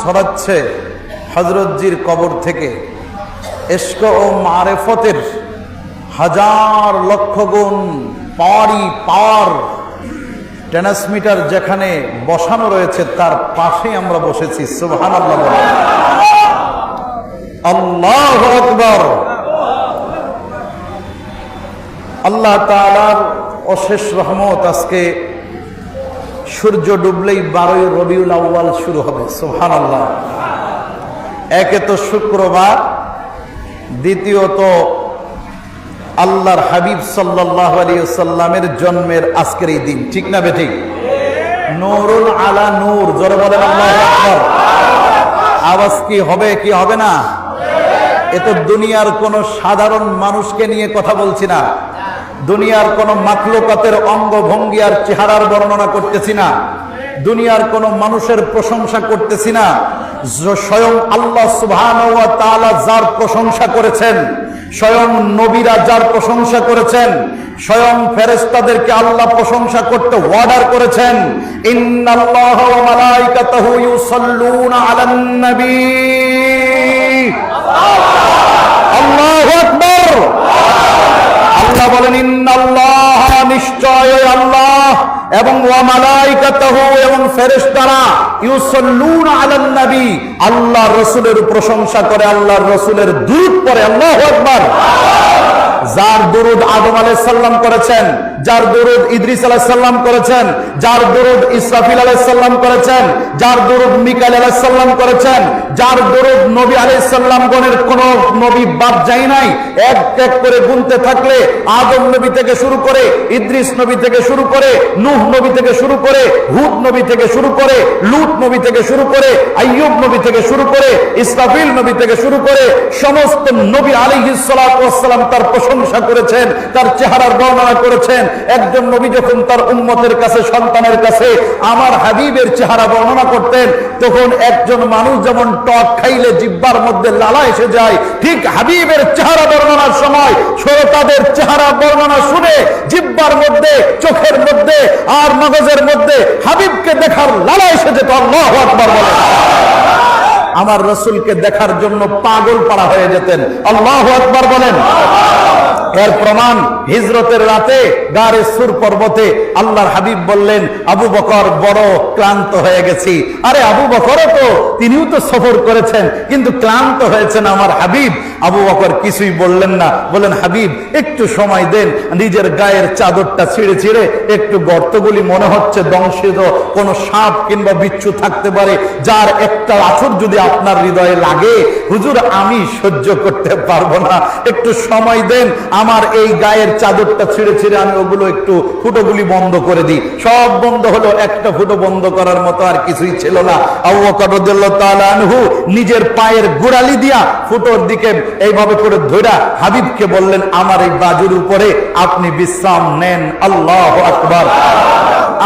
ছড়াচ্ছে হজরতজির কবর থেকে। এস্ক ও মারেফতের হাজার লক্ষ গুণ পাওয়ারই পাওয়ার ট্রান্সমিটার যেখানে বসানো রয়েছে, তার পাশেই আমরা বসেছি। আল্লাহ আল্লাহ আকবর। আল্লাহ তালার অশেষ রহমত আজকে সূর্য ডুবলেই বারোই রবিউল আউ্বাল শুরু হবে সোহান আল্লাহ একে তো শুক্রবার, দ্বিতীয়ত আল্লাহর হাবিব সাল্লাহ আলিয়াল্লামের জন্মের আজকের এই দিন, ঠিক না বেঠিক? নুরুল আলা নূর, জোরে বলেন আল্লাহ আওয়াজ কি হবে কি হবে না? এ তো দুনিয়ার কোন সাধারণ মানুষকে নিয়ে কথা বলছি না। দুনিয়ার কোন মাকলুকাতের অঙ্গ ভঙ্গি আর চেহারার বর্ণনা করতেছি না। দুনিয়ার কোন মানুষের প্রশংসা করতেছি না। স্বয়ং আল্লাহ সুবহান যার প্রশংসা করেছেন, স্বয়ং নবীরা যার প্রশংসা করেছেন, স্বয়ং ফেরেস্তাদেরকে আল্লাহ প্রশংসা করতে অর্ডার করেছেন। ওয়া আল্লাহু আকবার। আল্লাহ বলেন, ইন্নাল্লাহ, নিশ্চয় আল্লাহ এবং ওয়া এবং ফেরেশতারা ইউসাল্লুনা আলান নবী। আল্লাহর রাসূলের প্রশংসা করে, আল্লাহর রাসূলের দূত পড়ে। আল্লাহু আকবার। যার দরুদ আদম আলাইহিস সালাম করেছেন যার দরুদ ইদ্রিস আলাইহিস সালাম করেছেন, যার দরুদ ইসরাফিল আলাইহিস সালাম করেছেন, যার দরুদ মিকাইল আলাইহিস সালাম করেছেন, যার দরুদ নবী আলাইহিস সালাম গণের কোন নবী বাদ যায় নাই, এক এক করে গুনতে থাকলে আদম নবী থেকে শুরু করে, ইদ্রিস নবী থেকে শুরু করে, নূহ নবী থেকে শুরু করে, হুদ নবী থেকে শুরু করে, লূত নবী থেকে শুরু করে, আইয়ুব নবী থেকে শুরু করে, ইসরাফিল নবী থেকে শুরু করে, সমস্ত নবী সালাম তার প্রশংসা করেছেন, তার চেহারার বর্ণনা করেছেন একজন নবী যখন তার উম্মতের কাছে, সন্তানের কাছে আমার হাবিবের চেহারা বর্ণনা করতেন, তখন একজন মানুষ যেমন টক খাইলে জিব্বার মধ্যে লালা এসে যায়, ঠিক হাবিবের চেহারা বর্ণনার সময় শ্রোতাদের চেহারা বর্ণনা শুনে জিব্বার মধ্যে, চোখের মধ্যে আর মগজের মধ্যে হাবিবকে দেখার লালা এসে যেত, আল্লাহ আকবার বলে। আমার রসুলকে দেখার জন্য পাগল পাড়া হয়ে যেতেন। আল্লাহ আকবার বলেন। এর প্রমাণ হিজরতের রাতে গারে সুর পর্বতে আল্লাহর হাবিব বললেন, আবু বকর, বড় ক্লান্ত হয়ে গেছি। আরে আবু বকরও তো, তিনিও তো সফর করেছেন, কিন্তু ক্লান্ত হয়েছেন আমার হাবিব। আবু বকর কিছুই বললেন না, বলেন, হাবিব, একটু সময় দেন, নিজের গায়ের চাদরটা ছিঁড়ে ছিঁড়ে একটু গর্তগুলি মনে হচ্ছে দংশিত, কোনো সাপ কিংবা বিচ্ছু থাকতে পারে, যার একটা আছর যদি আপনার হৃদয়ে লাগে, হুজুর, আমি সহ্য করতে পারব না। একটু সময় দেন, আমার এই গায়ের চাদরটা ছিঁড়ে ছিঁড়ে আমি ওগুলো একটু ফুটোগুলি বন্ধ করে দিই। সব বন্ধ হলো, একটা ফুটো বন্ধ করার মতো আর কিছুই ছিল না। আনহু নিজের পায়ের গোড়ালি দিয়া ফুটোর দিকে এইভাবে করে ধইরা হাবিবকে বললেন, আমার এই বাজুর উপরে আপনি বিশ্রাম নেন, আল্লাহু আকবার।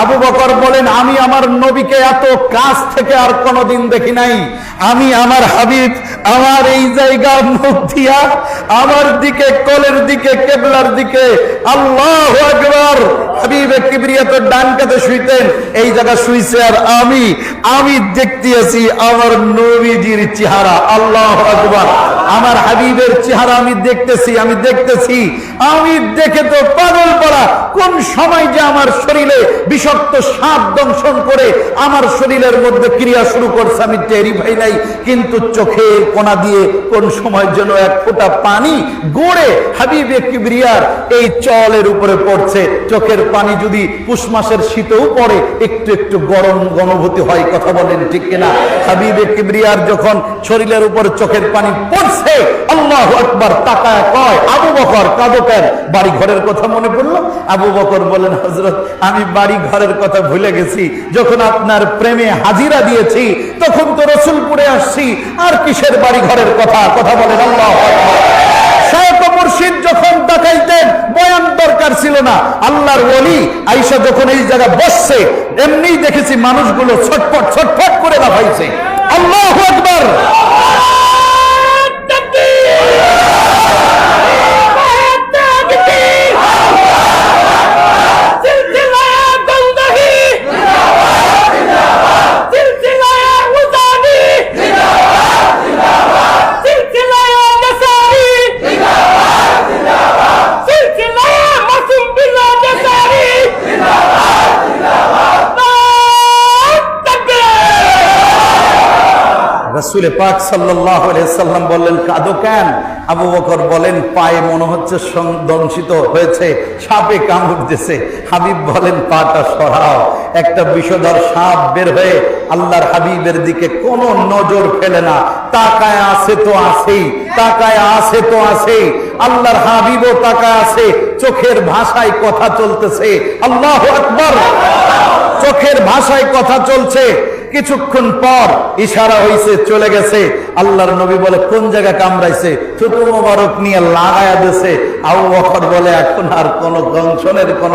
আবু বকর বলেন, আমি আমার নবীকে এত কাছ থেকে আর কোনোদিন দেখি নাই। আমি আমার হাবিব, আমার এই জায়গা মুখ দিয়া আমার দিকে, কলের দিকে, কেবলার দিকে, আল্লাহ আকবার আমার কোন সময় যে আমার শরীরে বিষাক্ত সাপ দংশন করে আমার শরীরের মধ্যে ক্রিয়া শুরু করছে, আমি টেরি ভাই নাই। কিন্তু চোখের কোনা দিয়ে কোন সময় যেন এক ফোঁটা পানি গড়ে হাবিবে কিবরিয়ার এই চলের উপরে পড়ছে। চোখের পানি যদি পুষ মাসের শীতেও পড়ে, একটু একটু গরম গণভূতি হয়, কথা বলেন ঠিক কিনা? হাবিবে কিবরিয়ার যখন শরীরের উপর চোখের পানি পড়ছে, আল্লাহ আকবার তাকায় কয়, আবু বকর, কাঁদো কেন? বাড়ি ঘরের কথা মনে পড়ল। আবু বকর বলেন হজরত আমি বাড়ি ঘরের কথা ভুলে গেছি। যখন আপনার প্রেমে হাজিরা দিয়েছি, তখন তো রসুলপুরে আসছি। আর কিসের বাড়ি ঘরের কথা? কথা বলেন আল্লাহ মুর্শিদ যখন দেখাইতেন, বয়ান দরকার ছিল না। আল্লাহর বলি আইসা যখন এই জায়গায় বসছে এমনি দেখেছি মানুষগুলো ছটফট ছটফট করে লাফাইছে। আল্লাহ রাসূলে পাক আলাইহি সাল্লাম বললেন, কাঁদো কেন? আবু বকর বলেন, পায়ে মনে হচ্ছে দংশিত হয়েছে, সাপে কামড় দিয়েছে হাবিব বলেন, পাটা সরাও। একটা বিষধর সাপ বের হয়ে আল্লাহর হাবিবের দিকে কোনো নজর ফেলে না। তাকায় আছে তো আছেই, তাকায় আছে তো আছেই। আল্লাহর হাবিবও তাকায় আছে, চোখের ভাষায় কথা চলতেছে। আল্লাহ আকবার! চোখের ভাষায় কথা চলছে। কিছুক্ষণ পর ইশারা হইছে, চলে গেছে। আল্লাহর নবী বলে, কোন জায়গায় কামড়াইছে? ছোট মোবারক নিয়ে লাগায়া দিছে। আবু বকর বলে, এখন আর কোন দংশনের কোন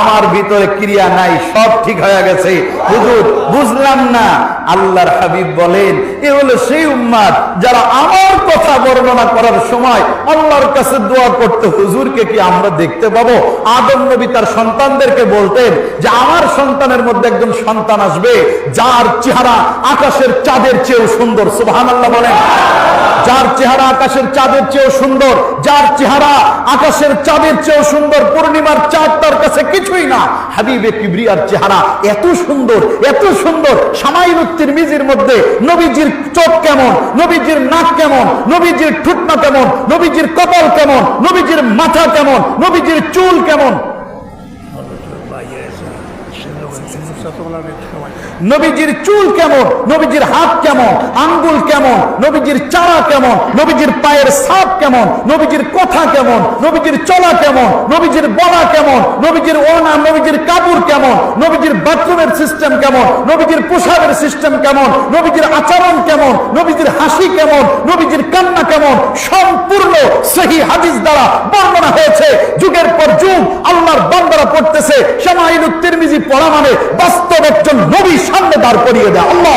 আমার ভিতরে ক্রিয়া নাই, সব ঠিক হয়ে গেছে। হুজুর, বুঝলাম না। আল্লাহর হাবিব বলেন, এ হলো সেই উম্মাদ যারা আমার কথা বর্ণনা করার সময় আল্লাহর কাছে দোয়া করতে হুজুরকে কি আমরা দেখতে পাবো? আদম নবী তার সন্তানদেরকে বলতেন যে, আমার সন্তানের মধ্যে একজন সন্তান আসবে, যার চেহারা আকাশের চাঁদের চেয়েও সুন্দর। সুবহান আল্লাহ বলেন, যার চেহারা আকাশের চাঁদের চেয়েও সুন্দর, যার চেহারা আকাশের চাঁদের চেয়েও সুন্দর, পূর্ণিমার চাঁদ তার কাছে কিছুই না। হাবিবে কিবরিয়ার চেহারা এত সুন্দর এত সুন্দর। সামাইনুত্তির মিজির মধ্যে নবীজির চোখ কেমন, নবীজির নাক কেমন, নবীজির ঠুটনা কেমন, নবীজির কপাল কেমন, নবীজির মাথা কেমন, নবীজির চুল কেমন? নবীজির চুল কেমন নবীজির হাত কেমন আঙ্গুল কেমন নবীজির চারা কেমন নবীজির পায়ের সাপ কেমন নবীজির কথা কেমন নবীজির চলা কেমন নবীজির বলা কেমন নবীজির ওনা নবীজির কাপড় কেমন নবীজির বাথরুমের সিস্টেম কেমন নবীজির পোশাকের সিস্টেম কেমন নবীজির আচরণ কেমন নবীজির হাসি কেমন নবীজির কান্না কেমন সম্পূর্ণ সহি হাদিস দ্বারা বর্ণনা হয়েছে। যুগের পর যুগ আল্লাহর বান্দারা পড়তেছে শামাইলুত তিরমিজি পড়া মানে বাস্তব একজন নবী সামনে দাঁড় করিয়ে দেয়। আল্লাহ